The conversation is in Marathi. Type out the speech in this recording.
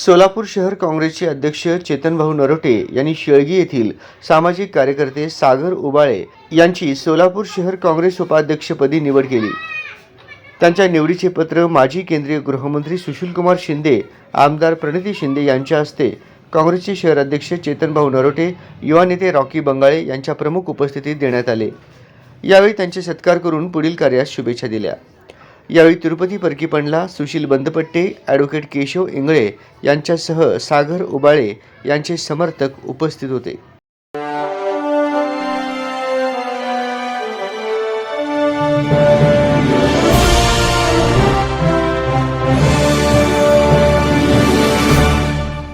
सोलापूर शहर काँग्रेसचे अध्यक्ष चेतनभाऊ नरोटे यांनी शेळगी येथील सामाजिक कार्यकर्ते सागर उबाळे यांची सोलापूर शहर काँग्रेस उपाध्यक्षपदी निवड केली. त्यांच्या निवडीचे पत्र माजी केंद्रीय गृहमंत्री सुशीलकुमार शिंदे आमदार प्रणिती शिंदे यांच्या हस्ते काँग्रेसचे शहर अध्यक्ष चेतनभाऊ नरोटे युवा नेते रॉकी बंगाळे यांच्या प्रमुख उपस्थितीत देण्यात आले. यावेळी त्यांचे सत्कार करून पुढील कार्यास शुभेच्छा दिल्या. यावेळी तिरुपती परकीपंडला सुशील बंदपट्टे ॲडव्होकेट केशव इंगळे यांच्यासह सागर उबाळे यांचे समर्थक उपस्थित होते.